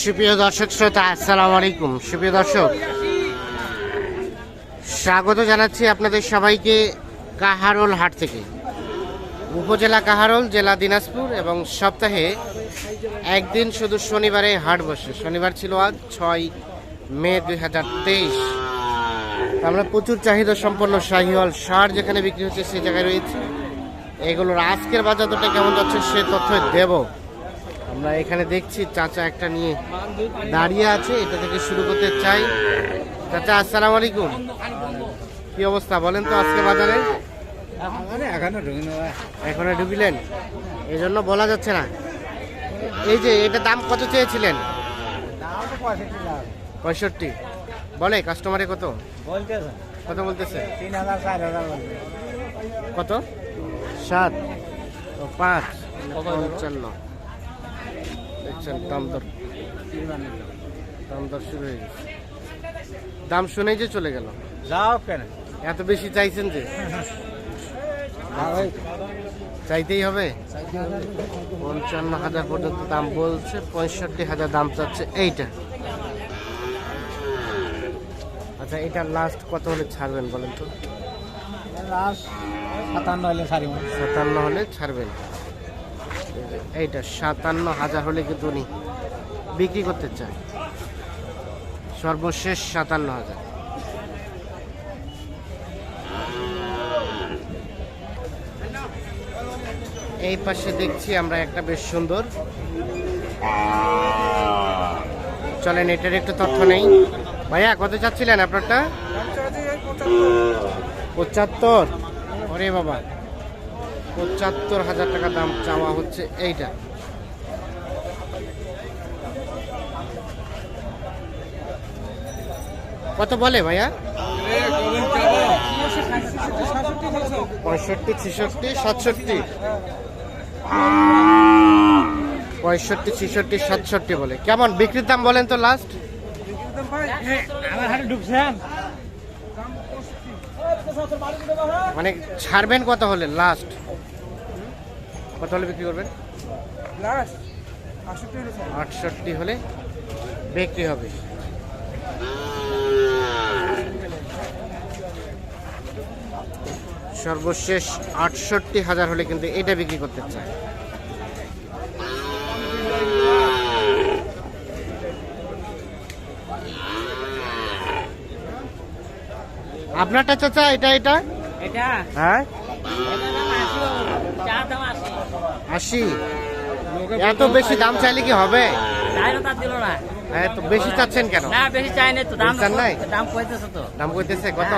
সুপ্রিয় দর্শক শ্রোতা, আসসালামু আলাইকুম। সুপ্রিয় দর্শক, স্বাগত জানাচ্ছি আপনাদের সবাইকে কাহারোল হাট থেকে। উপজেলা কাহারোল, জেলা দিনাজপুর এবং সপ্তাহে একদিন শুধু শনিবারে হাট বসে। শনিবার ছিল আজ ছয় মে দুই হাজার তেইশ। আমরা প্রচুর চাহিদা সম্পন্ন শাহিওয়াল সার যেখানে বিক্রি হচ্ছে সেই জায়গায় রয়েছে। এগুলোর আজকের বাজার দরটা কেমন যাচ্ছে, সে তথ্য দেব। আমরা এখানে দেখছি চাচা একটা নিয়ে দাঁড়িয়ে আছে, এটা থেকে শুরু করতে চাই। চাচা, আসসালাম আলাইকুম। কি অবস্থা বলেন তো আজকে বাজারে? এখনও ঢুকিলেন এই জন্য বলা যাচ্ছে না। এই যে, এটা দাম কত চেয়েছিলেন? পঁয়ষট্টি। বলে কাস্টমারে কত? কত বলতেছে? কত? সাত। পাঁচ। পঞ্চান্ন। দেখছেন দাম দর। দাম দর শুরু হয়ে গেছে। দাম শুনেই যে চলে গেল। যাও কেন? এত বেশি চাইছেন যে? চাইতেই হবে? পঞ্চান্ন হাজার পর্যন্ত দাম বলছে পঁয়ষট্টি হাজার দাম চাচ্ছে এইটা। আচ্ছা এটা লাস্ট কত হলে ছাড়বেন বলেন তো? লাস্ট সাতান্ন হলে সারি সাতান্ন হলে ছাড়বেন। এইটা সাতান্ন হাজার হলে কিন্তু উনি বিক্রি করতে চায়। সর্বশেষ সাতান্ন হাজার। এই পাশে দেখছি আমরা একটা বেশ সুন্দর। চলেন এটার একটু তথ্য নেই। ভাইয়া কত চাচ্ছিলেন আপনারটা? পঁচাত্তর। ওরে বাবা। পঁচাত্তর হাজার টাকা দাম চাওয়া হচ্ছে এইটা। কত বলে ভাইয়া? পঁয়ষট্টি, ছেষট্টি, সাতষট্টি। পঁয়ষট্টি, ছেষট্টি, সাতষট্টি বলে। কেমন, বিক্রির দাম বলেন তো লাস্ট মানে ছাড়বেন কত হলে লাস্ট কত হলে বিক্রি করবেন? আটষট্টি হলে বিক্রি হবে। সর্বশেষ আটষট্টি হাজার হলে কিন্তু এটা বিক্রি করতে চায়। আপনারটা চাচা এটা এটা? এটা। হ্যাঁ এটা দাম আশি বাবু। চা দাম আশি। এত বেশি দাম চাইলে কি হবে? না এত বেশি চাচ্ছেন কেন? না বেশি চাই তো দাম চান নাই? দাম কইতেছে তো। দাম কইতেছে কত?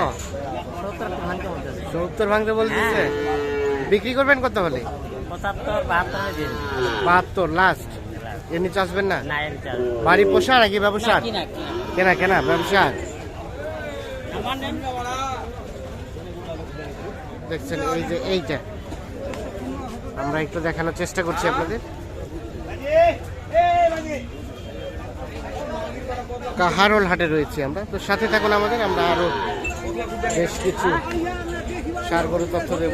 সত্তর ভাঙতে বলতেছে। সত্তর ভাঙতে বলতেছে? বিক্রি করবেন কত হলে? বাহাত্তর লাস্ট এমনি চাষবেন না? বাড়ি পোষা নাকি ব্যবসা? কেনা কেনা। ব্যবসা? দেখছেন এই যে এইটা আমরা একটু দেখানোর চেষ্টা করছি আপনাদের। কাহারোল হাটে রয়েছে আমরা। তো সাথে থাকুন আমাদের আমরা আরও বেশ কিছু সার গরু তথ্য দেব।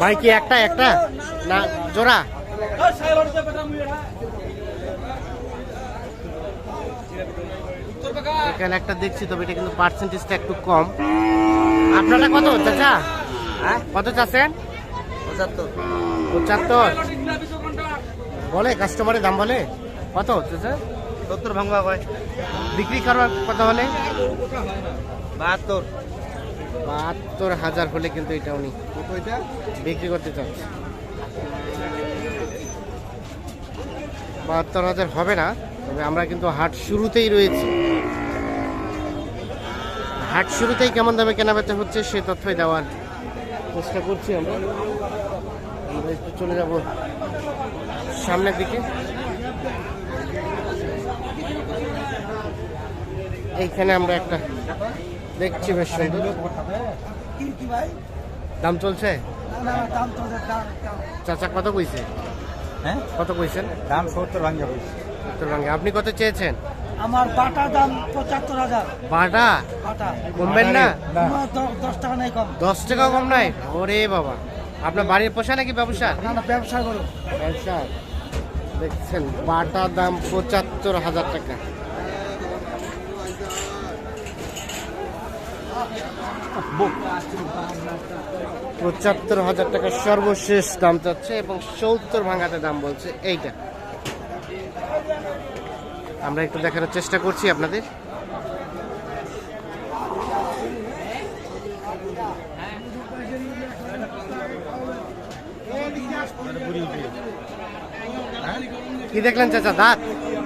ভাই কি একটা একটা? না জোড়া? এখানে একটা দেখছি তবে এটা কিন্তু পার্সেন্টেজটা একটু কম। আপনারা কত চাচা? হ্যাঁ? কত চাচ্ছেন? পঁচাত্তর। পঁচাত্তর? বলে কাস্টমারের দাম বলে? কত চাচা সত্তর ভাঙবা হয় বিক্রি করার কত হলে? বাহাত্তর। বাহাত্তর হাজার হলে কিন্তু এটা উনি বিক্রি করতে চাচ্ছে। বাহাত্তর হাজার হবে না তবে আমরা কিন্তু হাট শুরুতেই রয়েছি। হাট শুরুতেই কেমন দামে কেনা বেচা হচ্ছে সে তথ্যই দেওয়ার চেষ্টা করছি আমরা। একটু চলে যাব সামনের দিকে। এইখানে আমরা একটা দেখছি বেশ সুন্দর। দাম চলছে? চাচা কত কইছে? হ্যাঁ? কত কইছেন? দাম সত্তর ভাঙা বলছি উত্তরবঙ্গে আপনি কত চেয়েছেন? আমার বাটা দাম পঁচাত্তর হাজার। বাটা? বাটা। কমবেন না? দশ টাকা নেই কম। দশ টাকা কম নাই? ওরে বাবা। আপনার বাড়ির পোষা নাকি ব্যবসা? ব্যবসা করো। ব্যবসা? দেখছেন বাটা দাম পঁচাত্তর হাজার টাকা। পঁচাত্তর হাজার টাকা সর্বশেষ দাম চাচ্ছে এবং সত্তর ভাঙাতে দাম বলছে এইটা। আমরা একটু দেখানোর চেষ্টা করছি আপনাদের। কি দেখলেন চাচা দাঁত?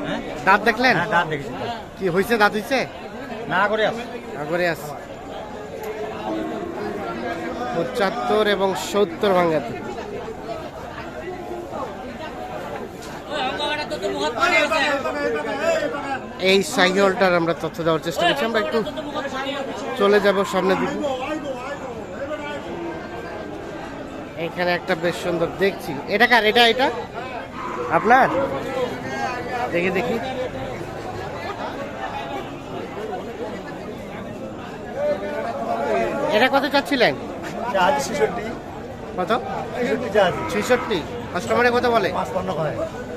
হ্যাঁ? দাঁত দেখলেন? হ্যাঁ দাঁত দেখেছি। কি হয়েছে দাঁত হয়েছে না করে আছে। আগরে আছে। পঁচাত্তর এবং সত্তর ভাঙ্গাতে এই সাইকেলটার আমরা তথ্য দেওয়ার চেষ্টা করছি। আমরা একটু চলে যাব সামনের দিকে। এখানে একটা বেশ সুন্দর দেখছি। এটা কার? এটা এটা? আপনার? দেখি দেখি। এটা কত চাচ্ছিলেন? কত? ছেষট্টি কাস্টমারে কত বলে?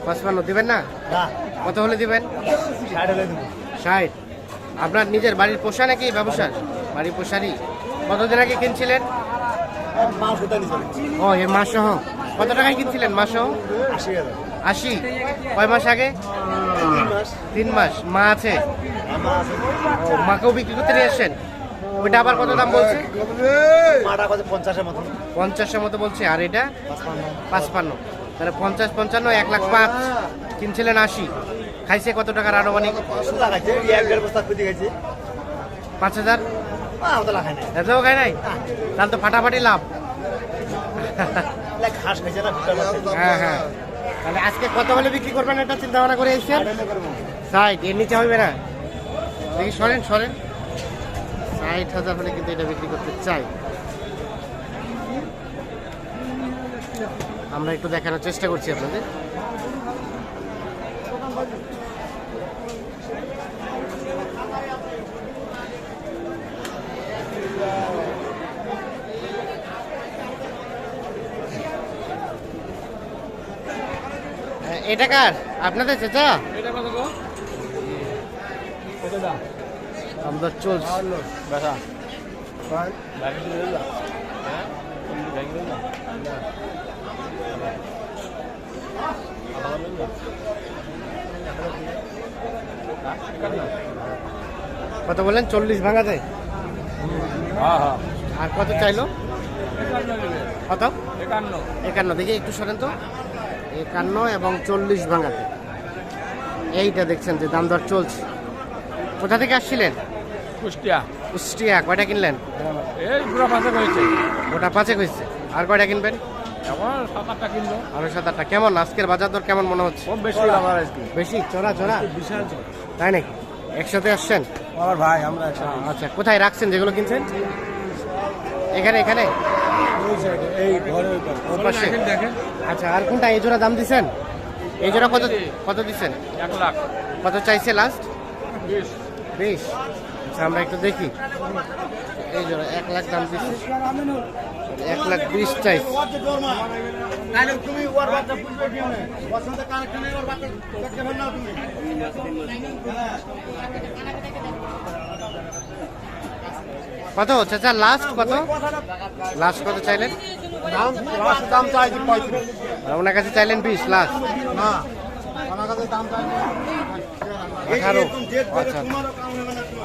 পাঁচ পণ্য দিবেন না? কত হলে দিবেন? ষাট আপনার নিজের বাড়ির পোষা নাকি ব্যবসার? বাড়ির পোষারই। কতদিন আগে কিনছিলেন? ও এ মাস সহ কত টাকায় কিনছিলেন মাস সহ আশি হাজার। আশি? কয় মাস আগে? তিন মাস। মা আছে? মাকেও বিক্রি করতে নিয়ে আসছেন ওইটা আবার কত দাম বলছে? পঞ্চাশের মতন পঞ্চাশের মতো বলছে। আর এটা? পাঁচপান্ন। তাহলে পঞ্চাশ পঞ্চান্ন, এক লাখ পাঁচ। কিনছিলেন আশি। খাইছে কত টাকার খুঁজে গেছে পাঁচ হাজার? এতও খাই নাই? তাহলে তো ফাটাফাটি লাভ। হ্যাঁ হ্যাঁ। তাহলে আজকে কত হলে বিক্রি করবেন এটা চিন্তা ভাবনা করে এসেছেন? ষাট, এর নিচে হবে না। দেখি সরেন সরেন। ষাট হাজার হলে কিন্তু এটা বিক্রি করতে চাই। আমরা একটু দেখানোর চেষ্টা করছি আপনাদের। এটা কার? আপনাদের চাচা? চলছি। কত বললেন? চল্লিশ ভাঙাতে হ্যাঁ হ্যাঁ। আর কত চাইলো? কত? একান্ন একান্ন। দেখি একটু শোনেন তো। একান্ন এবং চল্লিশ ভাঙাতে। এইটা দেখছেন যে দাম দর চলছে। কোথা থেকে আসছিলেন? কুষ্টিয়া। কুষ্টিয়া। কয়টা কিনলেন? এই পুরো পাশে হয়েছে। ওটা পাঁচে হয়েছে। আর কয়টা কিনবেন? আরও সাত আটটা। কেমন? আজকের বাজার দর কেমন মনে হচ্ছে? বেশি আমার বেশি? চড়া চড়া? বিশাল তাই নাকি? একসাথে আসছেন? আমার ভাই আমরা আচ্ছা কোথায় রাখছেন যেগুলো কিনছেন? এখানে এখানে? এই ঘরে ওর পাশে আচ্ছা আর কোনটা? এই জোড়া দাম দিছেন? এই জোড়া কত কত দিছেন? এক লাখ। কত চাইছে লাস্ট বিশ। বিশ। আচ্ছা আমরা একটু দেখি। এই জোড়া এক লাখ দাম দিচ্ছে এক লাখ বিশ চাইছে। তুমি ওর বাচ্চা বুঝবে কি মানে বসন্ত কানেকশনে ওর বাচ্চা দেখতে পার না তুমি কত? চাচা লাস্ট কত? লাস্ট কত চাইলেন? দাম চাইছি পঁয়ত্রিশ ওনার কাছে চাইলেন বিশ লাস্ট না আঠারো। আচ্ছা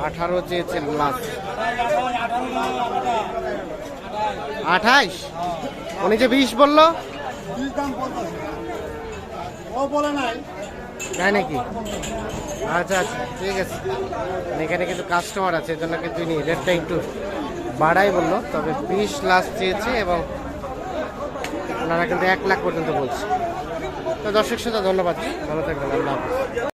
আঠারো চেয়েছেন লাস্ট আঠাইশ? উনি যে বিশ বলল? ও নাই তাই নাকি? আচ্ছা আচ্ছা ঠিক আছে। এখানে কিন্তু কাস্টমার আছে, এজন্য কিন্তু ইনি রেটটা একটু বাড়াই বলল। তবে বিশ লাস্ট চেয়েছে এবং ওনারা কিন্তু এক লাখ পর্যন্ত বলছে। তো দর্শক শ্রোতা, ধন্যবাদ। ভালো থাকবেন, আল্লাহ হাফিজ।